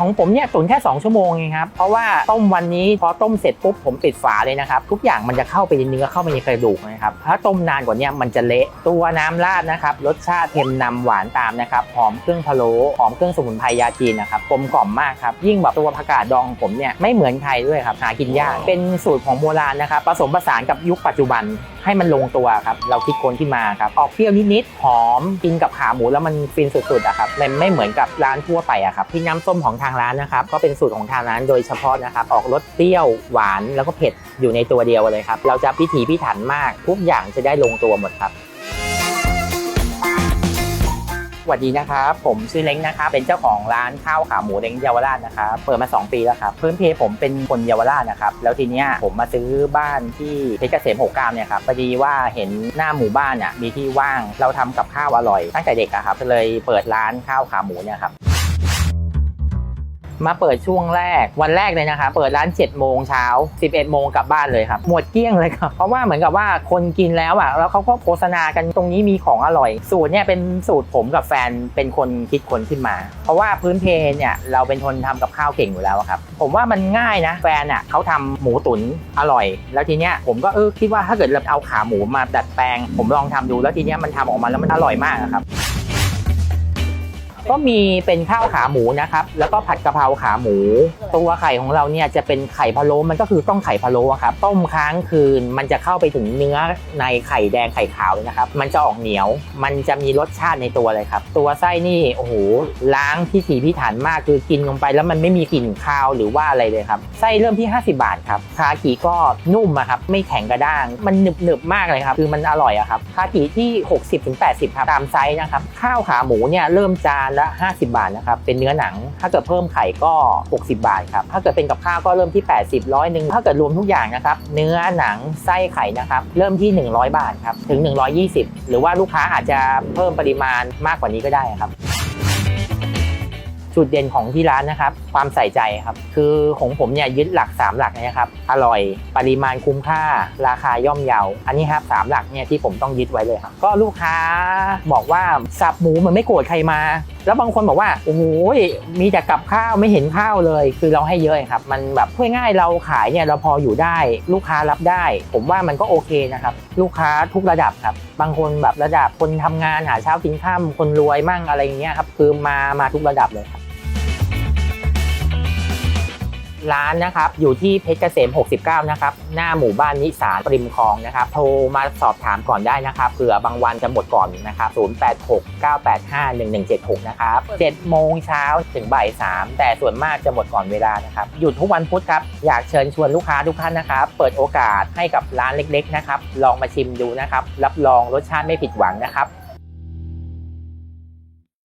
ของผมเนี่ยตุ๋นแค่ 2 ชั่วโมงเองครับ เพราะว่าต้มวันนี้พอต้มเสร็จปุ๊บผมปิดฝาเลยนะครับทุกอย่างมันจะเข้าไปในเนื้อเข้าไปในกระดูกนะครับถ้าต้มนานกว่านี้มันจะเละตัวน้ำราดนะครับรสชาติเค็มนำหวานตามนะครับหอมเครื่องพะโล้หอมเครื่องสมุนไพรยาจีนนะครับกลมกล่อมมากครับยิ่งแบบตัวผักกาดดองของผมเนี่ยไม่เหมือนใครด้วยครับหากินยากเป็นสูตรของโบราณนะครับผสมผสานกับยุคปัจจุบันให้มันลงตัวครับ เราคิดคนขึ้นมาครับ ออกเปรี้ยวนิดๆหอมกินกับขาหมูแล้วมันฟินสุดๆอะครับมันไม่เหมือนกับร้านทั่วไปอะครับพี่น้ำส้มของทางร้านนะครับ ก็เป็นสูตรของทางร้านโดยเฉพาะนะครับ ออกรสเปรี้ยวหวานแล้วก็เผ็ดอยู่ในตัวเดียวเลยครับ เราจะพิถีพิถันมากทุกอย่างจะได้ลงตัวหมดครับ วัสดีนะครับ ผมชื่อเล้งนะครับ เป็นเจ้าของร้านข้าวขาหมูเล้งเยาวราชนะครับเปิดมา 2 ปีแล้วครับพื้นเพผมเป็นคนเยาวราชนะครับแล้วทีเนี้ยผมมาซื้อบ้านที่เพชรเกษม69เนี่ยครับพอดีว่าเห็นหน้าหมู่บ้านอะมีที่ว่างเราทำกับข้าวอร่อย ตั้งแต่เด็กอะครับเลยเปิดร้านข้าวขาหมูเนี่ยครับ มาเปิดช่วงแรกวันแรกเลยนะครับเปิดร้าน7โมงเช้า11โมงกลับบ้านเลยครับหมดเกลี้ยงเลยครับเพราะว่าเหมือนกับว่าคนกินแล้วอะแล้วเขาก็โฆษณากันตรงนี้มีของอร่อย สูตรเนี่ยเป็นสูตรผมกับแฟนเป็นคนคิดคนขึ้นมา เพราะว่าพื้นเพเนี่ยเราเป็นคนทำกับข้าวเก่งอยู่แล้วครับผมว่ามันง่ายนะแฟนอะเขาทำหมูตุ๋นอร่อย แล้วทีเนี้ยผมก็เออคิดว่าถ้าเกิดเราเอาขาหมูมาดัดแปลง ผมลองทำดูแล้วทีเนี้ยมันทำออกมาแล้วมันอร่อยมากครับ ก็มีเป็นข้าวขาหมูนะครับ แล้วก็ผัดกะเพราขาหมู ตัวไข่ของเราเนี่ยจะเป็นไข่พะโล้มันก็คือต้องไข่พะโล้ครับ ต้มค้างคืนมันจะเข้าไปถึงเนื้อในไข่แดงไข่ขาวเลยนะครับ มันจะออกเหนียว มันจะมีรสชาติในตัวเลยครับ ตัวไส้นี่โอ้โหล้างพิถีพิถันมากคือกินลงไป แล้วมันไม่มีกลิ่นคาวหรือว่าอะไรเลยครับ ไส้เริ่มที่ 50 บาทครับคากิก็นุ่มครับไม่แข็งกระด้าง มันหนึบหนึบมากเลยครับ คือมันอร่อยอะครับคากิที่ 60-80ครับตามไซส์นะครับข้าวขาหมูเนี่ยเริ่มจานละ 50 บาทนะครับ เป็นเนื้อหนัง ถ้าเกิดเพิ่มไข่ก็ 60 บาทครับ ถ้าเกิดเป็นกับข้าวก็เริ่มที่ 80ร้อยหนึ่งถ้าเกิดรวมทุกอย่างนะครับ เนื้อหนังไส้ไข่นะครับ เริ่มที่ 100 บาทครับ ถึง 120 หรือว่าลูกค้าอาจจะเพิ่มปริมาณมากกว่านี้ก็ได้ครับจุดเด่นของที่ร้านนะครับ ความใส่ใจครับ คือของผมเนี่ยยึดหลัก 3 หลักนะครับ อร่อย ปริมาณคุ้มค่า ราคาย่อมเยา อันนี้ครับสามหลักเนี่ยที่ผมต้องยึดไว้เลยครับ ก็ลูกค้าบอกว่าสับหมูมันไม่โกรธใครมาแล้วบางคนบอกว่าโอ้โหมีแต่กับข้าวไม่เห็นข้าวเลย คือเราให้เยอะครับ มันแบบพูดง่ายเราขายเนี่ยเราพออยู่ได้ ลูกค้ารับได้ ผมว่ามันก็โอเคนะครับ ลูกค้าทุกระดับครับ บางคนแบบระดับคนทำงานหาเช้ากินข้ามคนรวยมั่งอะไรอย่างเงี้ยครับคือมามาทุกระดับเลยครับ ร้านนะครับ อยู่ที่เพชรเกษม 69 นะครับ หน้าหมู่บ้านนิสานปริมคลองนะครับ โทรมาสอบถามก่อนได้นะครับเผื่อบางวันจะหมดก่อนนะครับ 0869851176 นะครับ 7 โมงเช้าถึงบ่าย 3 แต่ส่วนมากจะหมดก่อนเวลานะครับ หยุดทุกวันพุธครับ อยากเชิญชวนลูกค้าทุกท่านนะครับ เปิดโอกาสให้กับร้านเล็ก ๆ นะครับ ลองมาชิมดูนะครับ รับรองรสชาติไม่ผิดหวังนะครับ